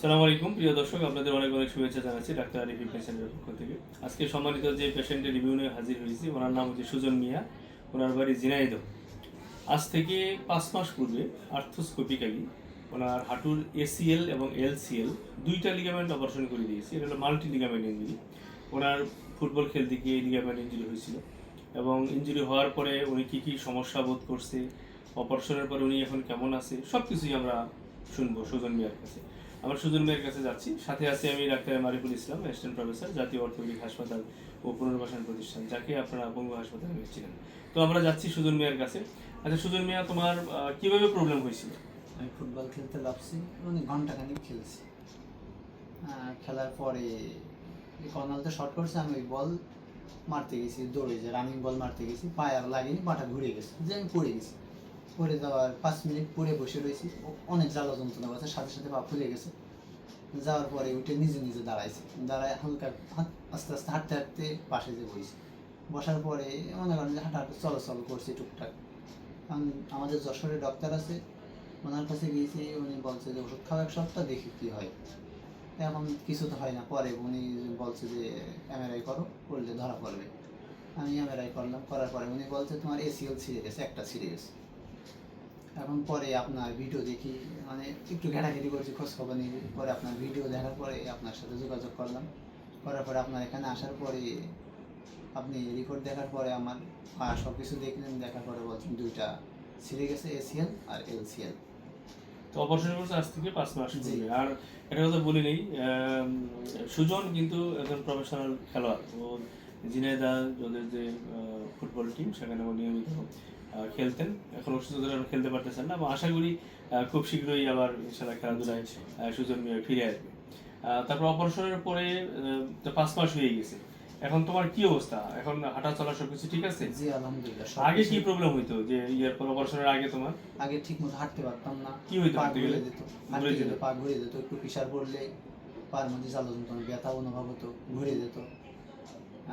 সালাম আলাইকুম, প্রিয় দর্শক, আপনাদের অনেক অনেক শুভেচ্ছা জানাচ্ছি ডাক্তার আরিফি পেশেন্টের পক্ষ থেকে। আজকে সম্মানিত যে পেশেন্টের রিভিউ নিয়ে হাজির হয়েছি, ওনার নাম হচ্ছে সুজন মিয়া, ওনার বাড়ি জিনাইদ আজ থেকে পাঁচ মাস পূর্বে আর্থোস্কোপিক্যালি ওনার হাঁটুর এসিএল এবং এলসিএল দুইটা লিগামেন্ট অপারেশন করে দিয়েছি। এটা হলো মাল্টি লিগামেন্ট ইঞ্জুরি ওনার ফুটবল খেলতে গিয়ে লিগামেন্ট ইঞ্জুরি হয়েছিল এবং ইঞ্জুরি হওয়ার পরে উনি কী কী সমস্যা বোধ করছে অপারেশনের পরে উনি এখন কেমন আছে সব কিছুই আমরা শুনব, সুজন মিয়ার কাছে। আমরা সুজন মিয়ার কাছে যাচ্ছি। সাথে আছি আমি doctor Mariful Islam assistant professor জাতীয় অর্থনৈতিক হাসপাতাল ও পুনর্বাসন প্রতিষ্ঠান, যাকে আপনারা বঙ্গ হাসপাতালে নিয়েছিলেন তো আমরা যাচ্ছি সুজন মিয়ার কাছে। আচ্ছা সুজন মিয়া, তোমার কীভাবে প্রবলেম হয়েছিল? আমি ফুটবল খেলতে লাভছি মানে ঘন্টাখানিক খেলছি। খেলার পরে এই কর্নালতে শর্ট করছে, আমি ওই বল মারতে গেছি দৌড়ে, যে রানিং বল মারতে গেছি, পায়ে আর লাগেনি, পাটা ঘুরে গেছে, যে আমি পড়ে গেছি। পড়ে যাওয়ার পাঁচ মিনিট পরে বসে রয়েছি। অনেক জ্বালা যন্ত্রণা করছে, সাথে সাথে পা ফুলে গেছে। যাওয়ার পরে উঠে নিজে নিজে দাঁড়াইছে। দাঁড়ায় হালকা আস্তে আস্তে হাঁটতে হাঁটতে পাশে যে বইছি। বসার পরে মনে করেন যে হাঁটা হাঁটা চলাচল করছি টুকটাক। আম- আমাদের যশোরে ডক্টর আছে, ওনার কাছে গিয়েছি, উনি বলছে যে, ওষুধ খাওয়া এক সপ্তাহ, দেখি কি হয়। এখন কিছু তো হয় না, পরে উনি বলছে যে এমআরআই করো, করলে ধরা পড়বে। আমি এমআরআই করলাম, করার পরে উনি বলছে, তোমার এসিএল ছিঁড়ে গেছে, একটা ছিঁড়ে গেছে। এখন পরে আপনার ভিডিও দেখি মানে একটু ঘেটাঘেটি করছি খোঁজ খবর নিয়ে পরে আপনার ভিডিও দেখার পরে আপনার সাথে যোগাযোগ করলাম। করার পরে আপনার এখানে আসার পরে আপনি রিপোর্ট দেখার পরে আমার সব কিছু দেখলেন দেখার পরে বলছেন দুইটা ছিঁড়ে গেছে এসিএল আর এলসিএল তো অপারেশন করছে আজ থেকে পাঁচ মাস পূর্বে। আর এটা কথা বলি নেই সুজন কিন্তু একজন প্রফেশনাল খেলোয়াড়। ও জিনেদা ওদের যে ফুটবল টিম সেখানে ও নিয়মিত খেলতেন। এখন অসুস্থতার কারণে খেলতে পারতেছেন না এবং আশা করি খুব শীঘ্রই আবার ইনশাল্লাহ খেলাধুলায় সুজন ফিরে আসবে। তারপর অপারেশনের পরে পাঁচ মাস হয়ে গেছে। এখন তোমার কি অবস্থা? এখন হাঁটা চলা সবকিছু ঠিক আছে? জি আলহামদুলিল্লাহ আগে কি প্রবলেম হইতো যে ইয়ার পর অপারেশনের আগে তোমার? আগে ঠিক মতো হাঁটতে পারতাম না। কি হইতো পা হাঁটতে গেলে? যেত। ঘুরে যেত? পা ঘুরে যেত একটু প্রেশার পড়লে পার মধ্যে চালো যন্ত্রণা ব্যথা অনুভব হতো ঘুরে যেত।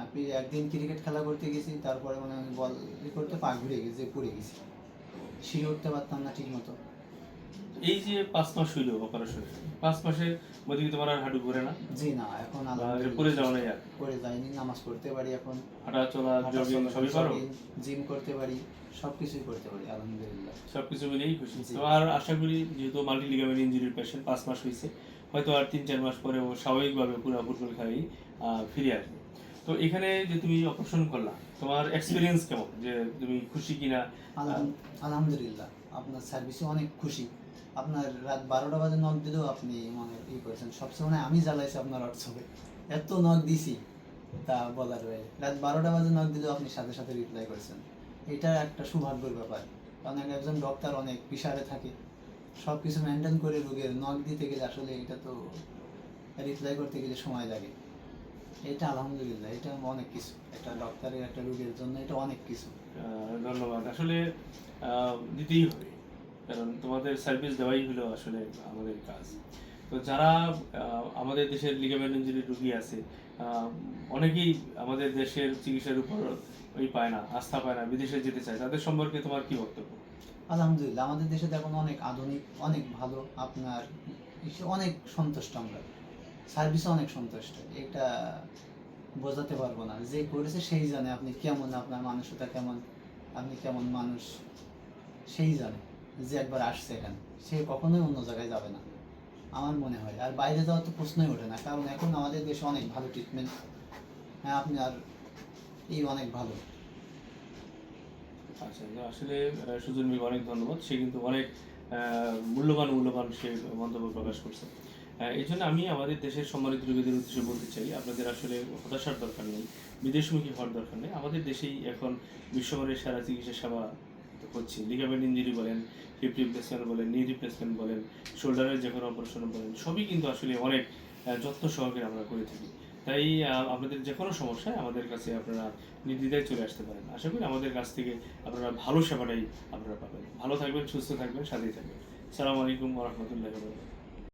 আপনি একদিন ক্রিকেট খেলা করতে গেছি তারপরে মানে আমি বল ই করতে পা ঘুরে গেছে পড়ে গেছি। সিঁড়ি উঠতে পারতাম না ঠিক মতো। এই যে পাঁচ মাস হইল অপারেশন পাঁচ মাসে মধ্যে তোমার আর হাঁটু ঘুরে না? জি না এখন পরে যাও না আর? পরে যাইনি নামাজ পড়তে পারি এখন। হাঁটা চলা জগিং সবই পারো জিম করতে পারি সব কিছুই করতে পারি আলহামদুলিল্লাহ। সবকিছু মিলেই খুশি। তো আর আশা করি যেহেতু মাল্টি লিগামেন্ট ইঞ্জুরির পেশেন্ট পাঁচ মাস হয়েছে হয়তো আর তিন চার মাস পরে ও স্বাভাবিকভাবে পুরো ফুটবল খেলাই ফিরে আসবে। তো এখানে যে তুমি অপারেশন করলা, তোমার এক্সপিরিয়েন্স কেমন? যে তুমি খুশি কিনা? আলহাম- আলহামদুলিল্লাহ, আপনার সার্ভিসে অনেক খুশি। আপনার রাত বারোটা বাজে নক দিলেও আপনি মানে ই করেছেন। সবসময় আমি জ্বালাইছি আপনার হোয়াটসঅ্যাপে এত নক দিছি, তা বলার রয়ে রাত বারোটা বাজে নক দিলেও আপনি সাথে সাথে রিপ্লাই করেছেন। এটা একটা সৌভাগ্যের ব্যাপার। কারণ একজন ডক্টর অনেক পিসারে থাকে। সব কিছু মেনটেন করে রোগের নক দিতে গেলে আসলে এটা তো রিপ্লাই করতে গেলে সময় লাগে। এটা আলহামদুলিল্লাহ এটা অনেক কিছু। একটা ডক্টরের একটা রোগের জন্য এটা অনেক কিছু। ধন্যবাদ। আসলে দিতেই হবে। কারণ তোমাদের সার্ভিস দেওয়াই হলো আসলে আমাদের কাজ। তো যারা আমাদের দেশের লিগামেন্ট ইঞ্জুরি রুগী আছে অনেকেই আমাদের দেশের চিকিৎসার উপর ওই পায় না আস্থা পায় না বিদেশে যেতে চায়। তাদের সম্পর্কে তোমার কি বক্তব্য? আলহামদুলিল্লাহ আমাদের দেশে এখন অনেক আধুনিক অনেক ভালো। আপনার অনেক সন্তুষ্ট আমরা। সার্ভিসে অনেক সন্তুষ্ট। এটা বোঝাতে পারব না। যে করেছে সেই জানে আপনি কেমন, আপনার মানুষতা কেমন, আপনি কেমন মানুষ, সেই জানে যে একবার আসছে এখানে। সে কখনোই অন্য জায়গায় যাবে না, আমার মনে হয়। আর বাইরে যাওয়ার তো প্রশ্নই ওঠে না, কারণ এখন আমাদের দেশে অনেক ভালো ট্রিটমেন্ট হ্যাঁ আপনি আর এই অনেক ভালো। আচ্ছা আসলে সুজন অনেক ধন্যবাদ। সে কিন্তু অনেক মূল্যবান মূল্যবান সে মন্তব্য প্রকাশ করছে। এই জন্য আমি আমাদের দেশের সম্মানিত রোগীদের উদ্দেশ্যে বলতে চাই, আপনাদের আসলে হতাশার দরকার নেই, বিদেশমুখী হওয়ার দরকার নেই। আমাদের দেশেই এখন বিশ্বমানের সারা চিকিৎসা সেবা হচ্ছে লিগামেন্ট ইঞ্জুরি বলেন হিপ রিপ্লেসমেন্ট বলেন নি রিপ্লেসমেন্ট বলেন শোল্ডারের যে কোনো অপারেশন বলেন, সবই কিন্তু আসলে অনেক যত্ন সহকারে আমরা করে থাকি। তাই আপনাদের যে কোনো সমস্যায় আমাদের কাছে আপনারা নির্দ্বিধায় চলে আসতে পারেন। আশা করি আমাদের কাছ থেকে আপনারা ভালো সেবাটাই আপনারা পাবেন। ভালো থাকবেন, সুস্থ থাকবেন, সাথেই থাকবেন। সালাম আলাইকুম রহমতুল্লাহ